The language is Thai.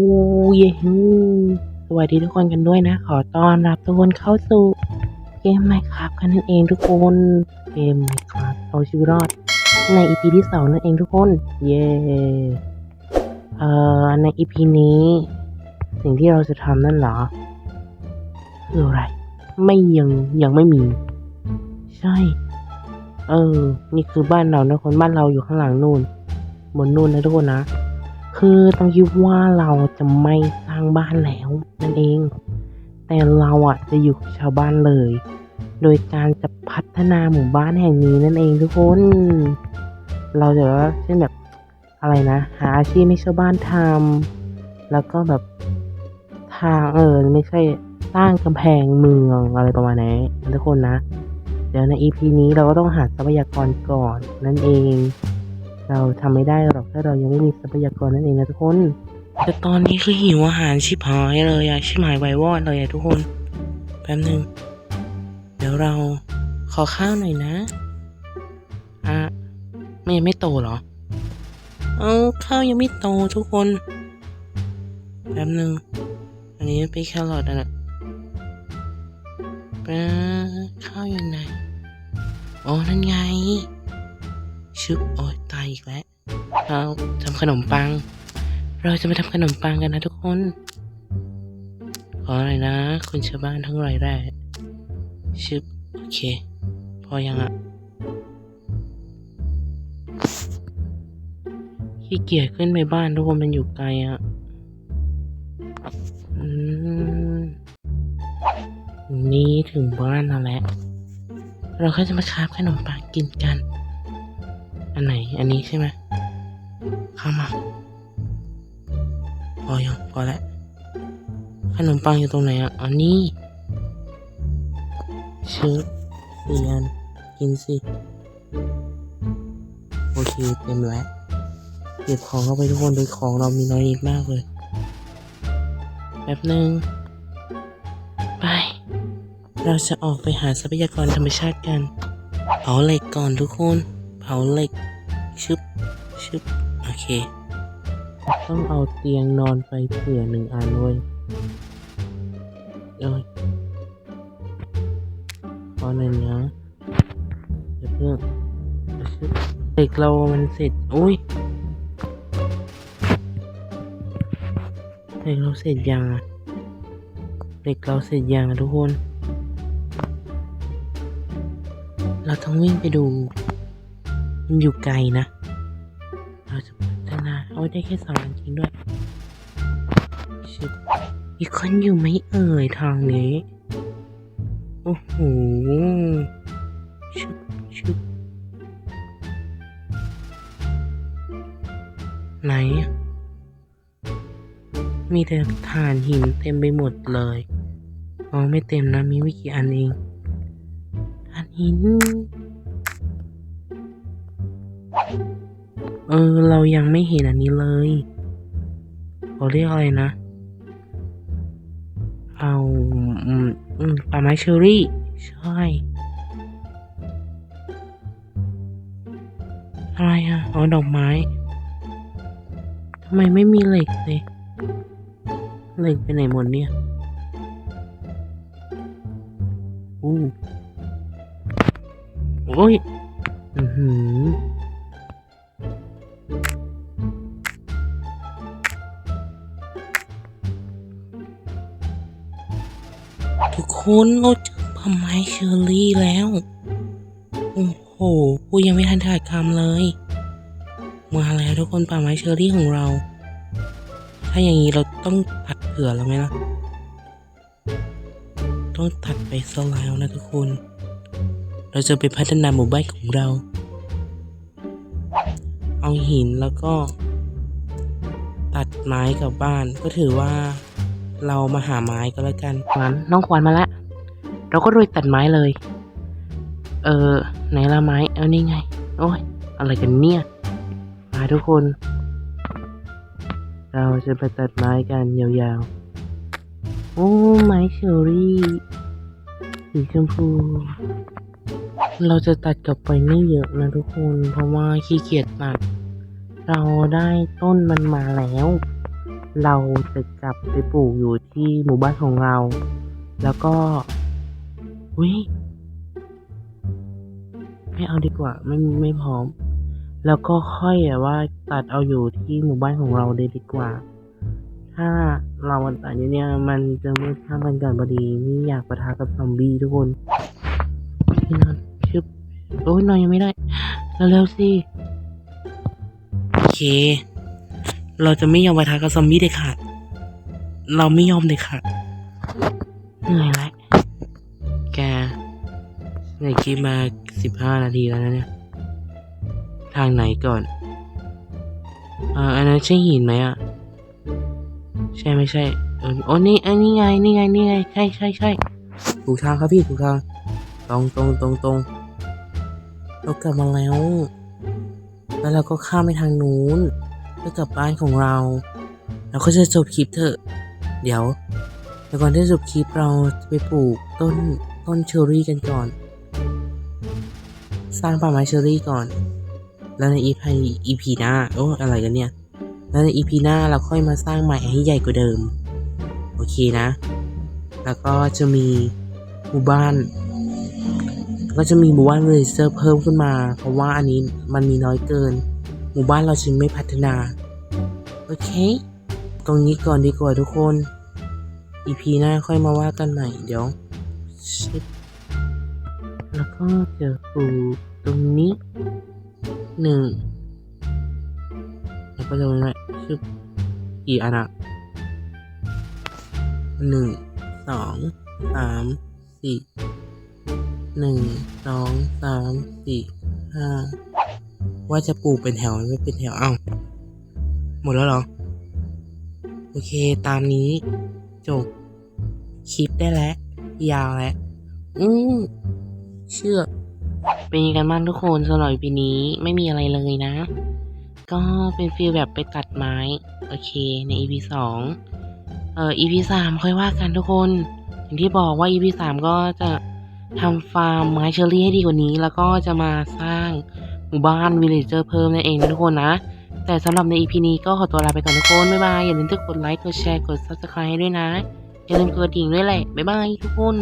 อู้เยฮูสวัสดีทุกคนกันด้วยนะ ขอต้อนรับทุกคนเข้าสู่เกมไมครับกันนั่นเองทุกคน เกมไมครับเอาชีวิตรอด ในอีพีที่สองนั่นเองทุกคน เย้เอ่อ ในอีพีนี้ สิ่งที่เราจะทำนั่นเหรอ คืออะไร ไม่ยังยังไม่มี ใช่ เออ นี่คือบ้านเรานะคนบ้านเราอยู่ข้างหลังนู่น บนนู่นนะทุกคนนะ คือต้องคิดว่าเราจะไม่สร้างบ้านแล้วนั่นเอง แต่เราอะจะอยู่กับชาวบ้านเลย โดยการจะพัฒนาหมู่บ้านแห่งนี้นั่นเองทุกคน เราจะเช่นแบบอะไรนะ หาอาชีพให้ชาวบ้านทำแล้วก็แบบทางเออไม่ใช่สร้างกำแพงเมืองอะไรประมาณนี้ทุกคนนะ เดี๋ยวใน EP นี้เราก็ต้องหาทรัพยากรก่อนนั่นเอง เราทำไม่ได้หรอกถ้าเรายังไม่มีทรัพยากรนั่นเองนะทุกคน แต่ตอนนี้คือหิวอาหารชิบหายเลยอะชิบหายไววอดเลยอะทุกคนแป๊บนึงเดี๋ยวเราขอข้าวหน่อยนะอะไม่ยังไม่โตเหรอ เอาข้าวยังไม่โตทุกคนแป๊บนึงอันนี้เป็นแครอทอะนะปข้าวอยู่ไหนอ๋อนั่นไงชึบโอ้ยายอีกแล้วเราทำขนมปัง เราจะมาทำขนมปังกันนะทุกคน ขอหน่อยนะคุณชาวบ้านทั้งหลายแร่ชึบโอเค พอยังอะขี้เกียจขึ้นไปบ้านทุกคนมันอยู่ไกลอะนี่ถึงบ้านแล้วแหละเราก็จะมาคาบขนมปังกินกัน อันไหน อันนี้ใช่ไหมเข้ามา พอยังพอแล้วขนมปังอยู่ตรงไหนอะอันนี้ชื่อเรียนกินสิโอเคเต็มแล้วเก็บของเข้าไปทุกคนโดยของเรามีน้อยนิดมากเลยแป๊บหนึ่งไป เราจะออกไปหาทรัพยากรธรรมชาติกันเผาเหล็กก่อนทุกคน เผาเหล็กชึบชึบโอเค ต้องเอาเตียงนอนไปเผื่อหนึ่งอันเว้ยเอ้ยพอหนึ่งนะเดี๋ยวเพิ่งชึบเหล็กเรามันเสร็จอุ้ยเหล็กเราเสร็จยังอะเหล็กเราเสร็จยังทุกคน เราต้องวิ่งไปดู มันอยู่ไกลนะ เราจะพัฒนาเอาได้แค่สองอันจริงด้วยชิบมีคนอยู่ไหมเอ่ยทางนี้ โอ้โหชุบชุบไหน มีแต่ฐานหินเต็มไปหมดเลยอ๋อไม่เต็มนะ มีไม่กี่อันเองฐานหิน เออ เรายังไม่เห็นอันนี้เลยเขาเรียกอะไรนะ เอาอืมอืมป่าไม้เชอรี่ ใช่ อะไรอะอ๋อดอกไม้ทำไมไม่มีเหล็กเลยเหล็กไปไหนหมดเนี่ยอู้โอ้ย อือหือ ทุกคนเราเจอป่าไม้เชอรี่แล้ว โอ้โหกูยังไม่ทันถ่ายคำเลย มาแล้วทุกคนป่าไม้เชอรี่ของเรา ถ้าอย่างนี้เราต้องตัดเผื่อแล้วไหมล่ะ ต้องตัดไปซะแล้วนะทุกคน เราจะไปพัฒนาหมู่บ้านของเรา เอาหินแล้วก็ ตัดไม้กลับบ้านก็ถือว่า เรามาหาไม้ก็แล้วกันขวานน้องขวานมาละ เราก็รุยตัดไม้เลย เออไหนละไม้ เอานี่ไง โอ้ย อะไรกันเนี่ย มาทุกคน เราจะไปตัดไม้กันยาวๆ โอ้ไม้เชอรี่ สีชมพู เราจะตัดกลับไปไม่เยอะนะทุกคน เพราะว่าขี้เกียจตัด เราได้ต้นมันมาแล้ว เราจะกลับไปปลูกอยู่ที่หมู่บ้านของเรา แล้วก็อุ้ยไม่เอาดีกว่า ไม่ไม่พร้อม แล้วก็ค่อยแบบว่าตัดเอาอยู่ที่หมู่บ้านของเราเลยดีกว่า ถ้าเราวันตัดอยู่เนี่ยมันจะมืดค่ำกันก่อนพอดีนี่อยากประทะกับซอมบี้ทุกคนพี่นอนชึบโอ้ยนอนยังไม่ได้ เร็วๆสิโอเค เราจะไม่ยอมประทะกับซอมบี้เด็ดขาด เราไม่ยอมเด็ดขาดเหนื่อยแล้วแกในคลิปมาสิบห้านาทีแล้วนะเนี่ย ทางไหนก่อนอ่าอันนั้นใช่หินไหมอะ ใช่ไม่ใช่เออโอ้นี่อันนี้ไง นี่ไง นี่ไง ใช่ใช่ใช่ถูกทางครับพี่ถูกทาง ตรงตรงตรงตรงเรากลับมาแล้ว แล้วเราก็ข้ามไปทางนู้น เพื่อกลับบ้านของเรา เราก็จะจบคลิปเถอะ เดี๋ยวแต่ก่อนที่จะจบคลิปเราจะไปปลูกต้นต้นเชอรี่กันก่อน สร้างป่าไม้เชอร์รี่ก่อน แล้วในอีพีอีพีหน้าโอ้อะไรกันเนี่ย แล้วในอีพีหน้าเราค่อยมาสร้างใหม่ให้ใหญ่กว่าเดิม โอเคนะ แล้วก็จะมีหมู่บ้าน ก็จะมีหมู่บ้านเลเซอร์เพิ่มขึ้นมา เพราะว่าอันนี้มันมีน้อยเกิน หมู่บ้านเราจึงไม่พัฒนา โอเค ตรงนี้ก่อนดีกว่าทุกคนอีพีหน้าค่อยมาว่ากันใหม่ เดี๋ยวแล้วก็จะปลูกตรงนี้หนึ่งแล้วก็จะไว้ชื่อกี่อันอะหนึ่งสองสามสี่หนึ่งสองสามสี่ห้า ว่าจะปลูกเป็นแถวไม่เป็นแถวเอ้าหมดแล้วเหรอ โอเคตามนี้จบคลิปได้แล้ว ยาวแล้ว อืมเชื่อเป็นยังไงกันบ้างทุกคนสำหรับปีนี้ไม่มีอะไรเลยนะ ก็เป็นฟีลแบบไปตัดไม้ โอเคใน EP สองเอ่อ EP สามค่อยว่ากันทุกคน อย่างที่บอกว่า EP สามก็จะทำฟาร์มไม้เชอรี่ให้ดีกว่านี้ แล้วก็จะมาสร้าง หมู่บ้านวิลเลจเจอร์เพิ่มนั่นเองนะทุกคนนะ แต่สำหรับใน EP นี้ก็ขอตัวลาไปก่อนทุกคน บ๊ายบาย อย่าลืมกดไลค์ กดแชร์ กด subscribe ให้ด้วยนะ อย่าลืมกดดิ่งด้วยแหละ บ๊ายบายทุกคน